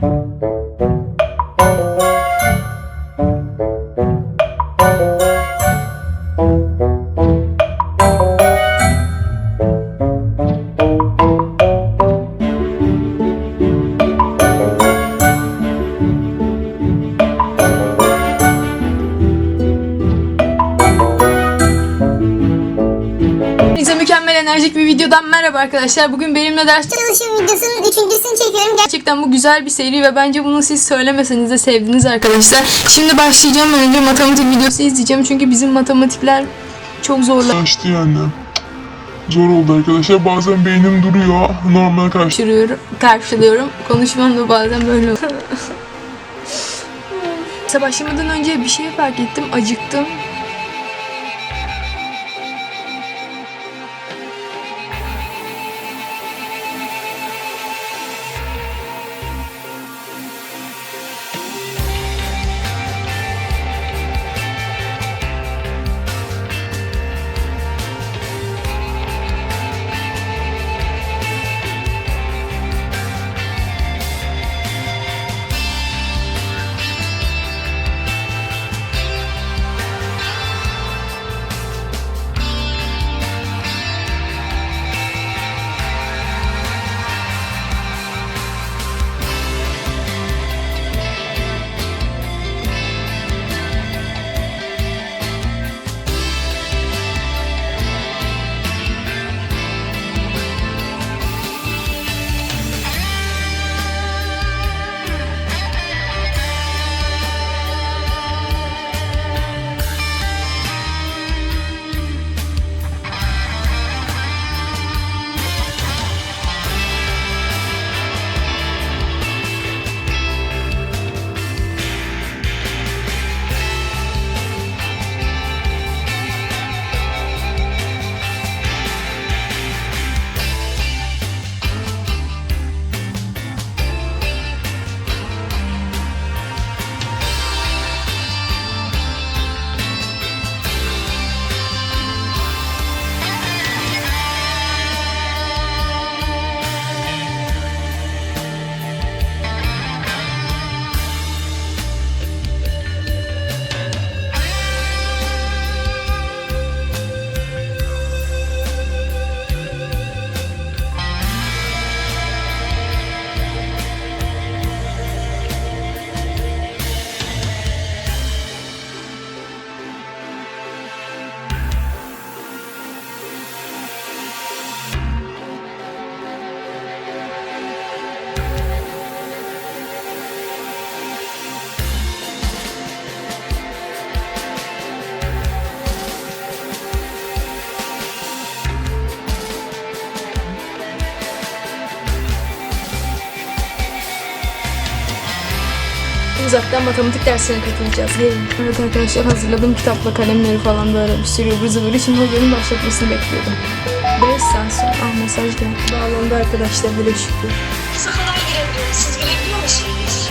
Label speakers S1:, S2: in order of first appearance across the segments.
S1: Herkese mükemmel enerjik bir videodan merhaba arkadaşlar. Bugün benimle ders
S2: çalışım videosunun.
S1: Gerçekten bu güzel bir seri ve bence bunu siz söylemeseniz de sevdiniz arkadaşlar. Şimdi başlayacağım. Önce matematik videosu izleyeceğim. Çünkü bizim matematikler çok zorlaştırıyorum.
S3: Kaçtı yani. Zor oldu arkadaşlar. Bazen beynim duruyor. Normal karşı.
S1: Karşılıyorum. Konuşmam da bazen böyle oluyor. Mesela başlamadan önce bir şey fark ettim. Acıktım. Uzaktan matematik dersine katılacağız. Gelin. Evet arkadaşlar hazırladım kitapla kalemleri falan böyle bir sürü ıvır zıvırı. Şimdi hocanın başlatmasını bekliyordum. 5 saat sonra ah mesaj geldi. Bağlandı arkadaşlar bile şükür.
S4: Sıfırdan girebiliyoruz. Siz girebiliyor musunuz?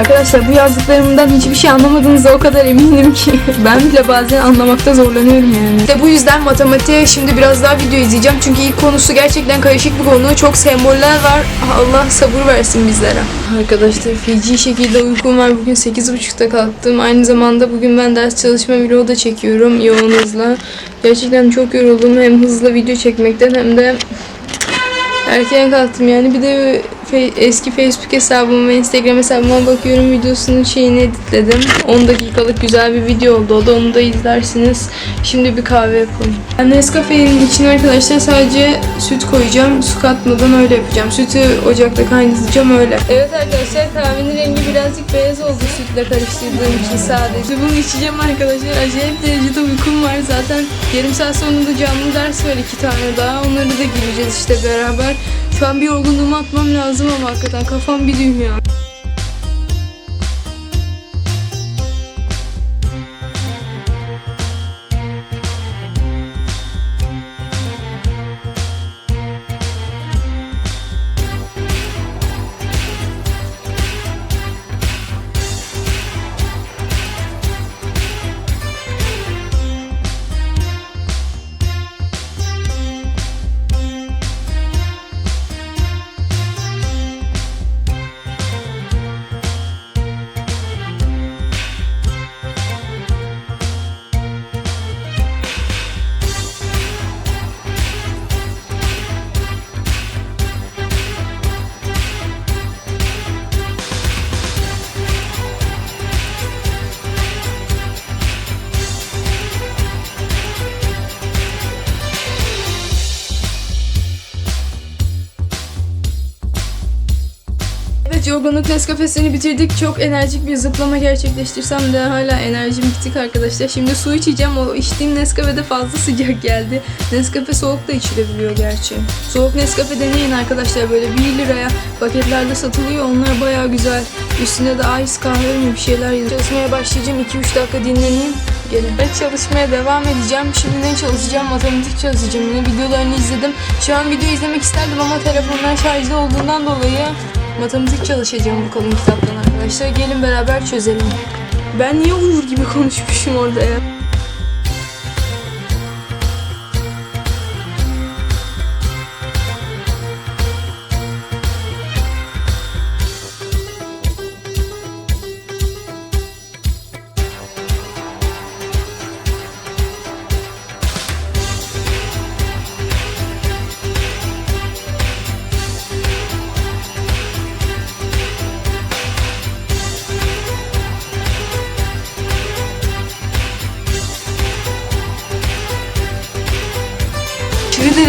S1: Arkadaşlar bu yazdıklarımdan hiçbir şey anlamadığınıza o kadar eminim ki ben bile bazen anlamakta zorlanıyorum yani. İşte bu yüzden matematiğe şimdi biraz daha video izleyeceğim çünkü ilk konusu gerçekten karışık bir konu. Çok semboller var. Allah sabır versin bizlere. Arkadaşlar feci şekilde uykum var. Bugün 8.30'da kalktım. Aynı zamanda bugün ben ders çalışma vlogu da çekiyorum yoğun hızla. Gerçekten çok yoruldum hem hızlı video çekmekten hem de Erken kalktım yani bir de eski Facebook hesabıma ve Instagram hesabıma bakıyorum videosunun şeyini editledim. 10 dakikalık güzel bir video oldu o da onu da izlersiniz. Şimdi bir kahve yapalım. Ben Nescafe'nin içine arkadaşlar sadece süt koyacağım. Su katmadan öyle yapacağım. Sütü ocakta kaynatacağım öyle. Evet arkadaşlar kahvenin rengi birazcık beyaz oldu sütle karıştırdığım için sadece. Bunu içeceğim arkadaşlar. Acayip derecede uykum var zaten. Yarım saat sonunda canlı ders var iki tane daha. Onları da gireceğiz işte beraber. Şu bir yorgunluğumu atmam lazım ama hakikaten kafam bir dünya. Evet yorgunluk Nescafe'sini bitirdik. Çok enerjik bir zıplama gerçekleştirsem de hala enerjim bitik arkadaşlar. Şimdi su içeceğim. O içtiğim Nescafe'de fazla sıcak geldi. Nescafe soğuk da içilebiliyor gerçi. Soğuk Nescafe deneyin arkadaşlar. Böyle 1 liraya paketlerde satılıyor. Onlar baya güzel. Üstüne de ice kahve mi bir şeyler yazıyor. Çalışmaya başlayacağım. 2-3 dakika dinleneyim. Gelin. Ben çalışmaya devam edeceğim. Şimdi ne çalışacağım? Matematik çalışacağım. Yine videolarını izledim. Şu an video izlemek isterdim ama telefonlar şarjda olduğundan dolayı matematik çalışacağım bu kalın kitaptan arkadaşlar. Gelin beraber çözelim. Ben niye uyur gibi konuşmuşum orada ya?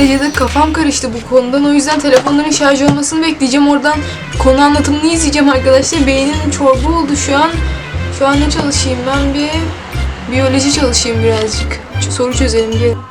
S1: Derecede kafam karıştı bu konudan. O yüzden telefonların şarj olmasını bekleyeceğim. Oradan konu anlatımını izleyeceğim arkadaşlar. Beynim çorba oldu şu an. Şu an ne çalışayım ben bir biyoloji çalışayım birazcık. Soru çözelim gelin.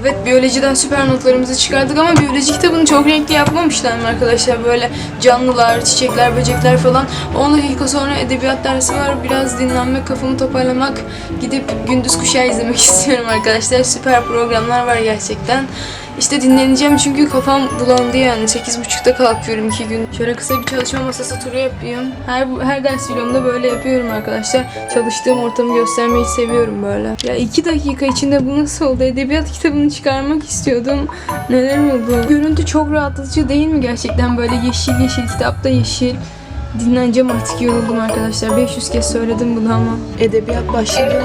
S1: Evet biyolojiden süper notlarımızı çıkardık ama biyoloji kitabını çok renkli yapmamışlar mı arkadaşlar? Böyle canlılar, çiçekler, böcekler falan. 10 dakika sonra edebiyat dersi var. Biraz dinlenmek, kafamı toparlamak. Gidip gündüz kuşağı izlemek istiyorum arkadaşlar. Süper programlar var gerçekten. İşte dinleneceğim çünkü kafam bulandı yani. 8.30'da kalkıyorum iki gün. Şöyle kısa bir çalışma masası turu yapıyorum. Her her ders videomda böyle yapıyorum arkadaşlar. Çalıştığım ortamı göstermeyi seviyorum böyle. Ya iki dakika içinde bu nasıl oldu? Edebiyat kitabını çıkarmak istiyordum. Neler oldu? Görüntü çok rahatlatıcı değil mi gerçekten? Böyle yeşil yeşil kitapta yeşil. Dinleneceğim artık yoruldum arkadaşlar. 500 kez söyledim bunu ama. Edebiyat başladı.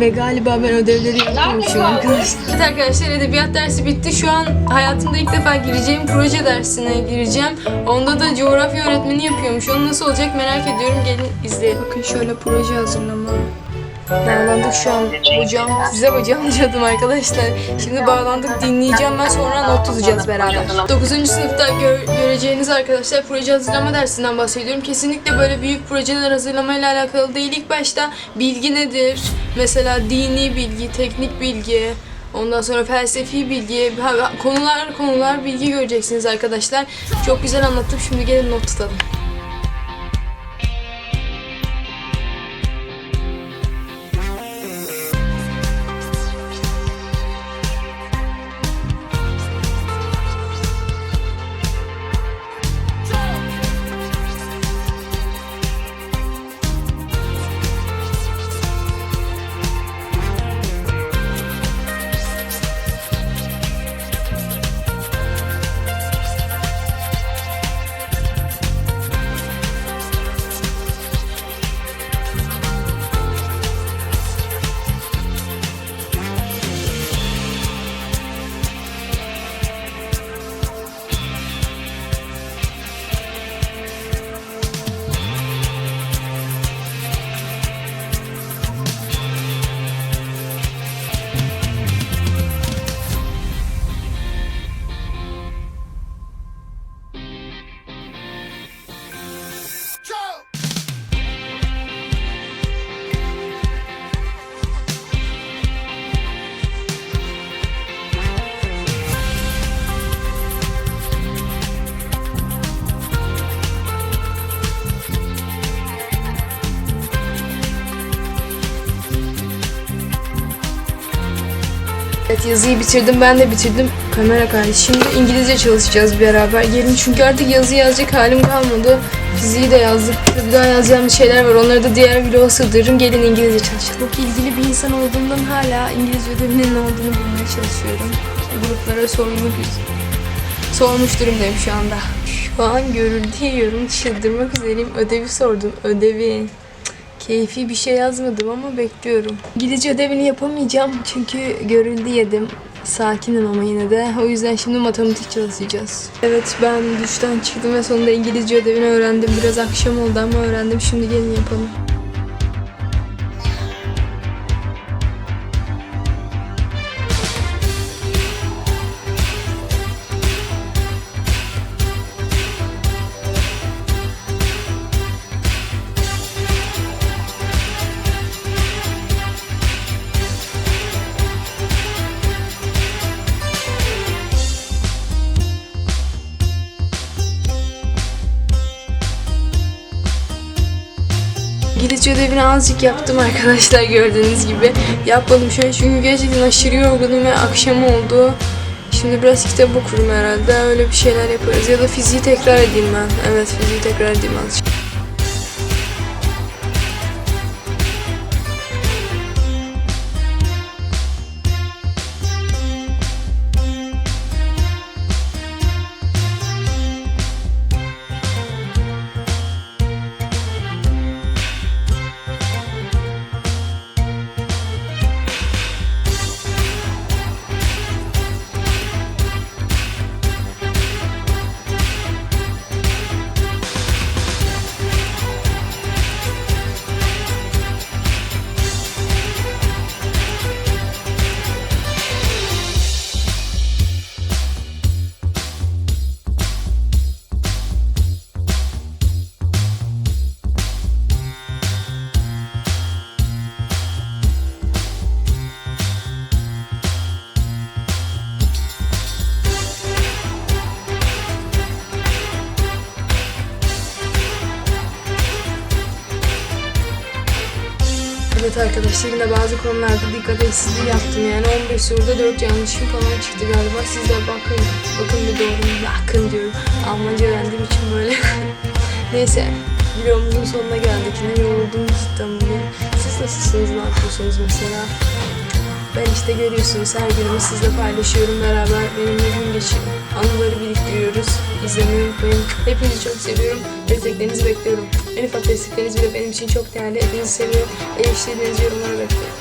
S1: Ve galiba ben ödevleri yapmamışım arkadaşlar. Evet arkadaşlar edebiyat dersi bitti. Şu an hayatımda ilk defa gireceğim proje dersine gireceğim. Onda da coğrafya öğretmeni yapıyormuş. Onu nasıl olacak merak ediyorum. Gelin izleyin. Bakın şöyle proje hazırlama. Bağlandık şu an hocam. Size hocam diyordum arkadaşlar. Şimdi bağlandık dinleyeceğim ben sonra not tutacağız beraber. 9. sınıfta gör- göreceğiniz arkadaşlar proje hazırlama dersinden bahsediyorum. Kesinlikle böyle büyük projeler hazırlamayla alakalı değil. İlk başta bilgi nedir? Mesela dini bilgi, teknik bilgi, Ondan sonra felsefi bilgi, konular konular bilgi göreceksiniz arkadaşlar. Çok güzel anlattım. Şimdi gelin not tutalım. Evet yazıyı bitirdim ben de bitirdim. Kamera kaydı. Şimdi İngilizce çalışacağız beraber. Gelin çünkü artık yazı yazacak halim kalmadı. Fiziği de yazdık. Bir daha yazacağımız şeyler var. Onları da diğer vloga sığdırırım. Gelin İngilizce çalışalım. Çok ilgili bir insan olduğumdan hala İngilizce ödevinin ne olduğunu bulmaya çalışıyorum. Gruplara sormak. Sormuş durumdayım şu anda. Şu an görüntü yiyorum. Çıldırmak üzereyim. Ödevi sordum. Ödevi. Keyfi bir şey yazmadım ama bekliyorum. İngilizce ödevini yapamayacağım çünkü görüldü yedim. Sakinim ama yine de. O yüzden şimdi matematik çalışacağız. Evet ben duştan çıktım ve sonunda İngilizce ödevini öğrendim. Biraz akşam oldu ama öğrendim. Şimdi gelin yapalım. İngilizce ödevini azıcık yaptım arkadaşlar gördüğünüz gibi. Yapmadım şöyle çünkü gerçekten aşırı yorgunum ve akşam oldu. Şimdi biraz kitap okurum herhalde. Öyle bir şeyler yaparız. Ya da fiziği tekrar edeyim ben. Evet fiziği tekrar edeyim azıcık. Evet arkadaşlar yine bazı konularda dikkat eksikliği yaptım. Yani 15 soruda 4 yanlışım falan çıktı galiba. Siz de bakın. Bakın bir doğru? Bakın diyorum. Almanca öğrendiğim için böyle. Neyse. Videomuzun sonuna geldik. Yine yoruldum cidden bugün. Siz nasılsınız? Ne yapıyorsunuz mesela? Ben işte görüyorsunuz her günümü sizle paylaşıyorum beraber benimle gün geçiyor. Anıları biriktiriyoruz. İzlemeyi unutmayın. Hepinizi çok seviyorum. Desteklerinizi bekliyorum. En ufak destekleriniz bile benim için çok değerli. Hepinizi seviyorum. Eleştirdiğiniz yorumlara bekliyorum.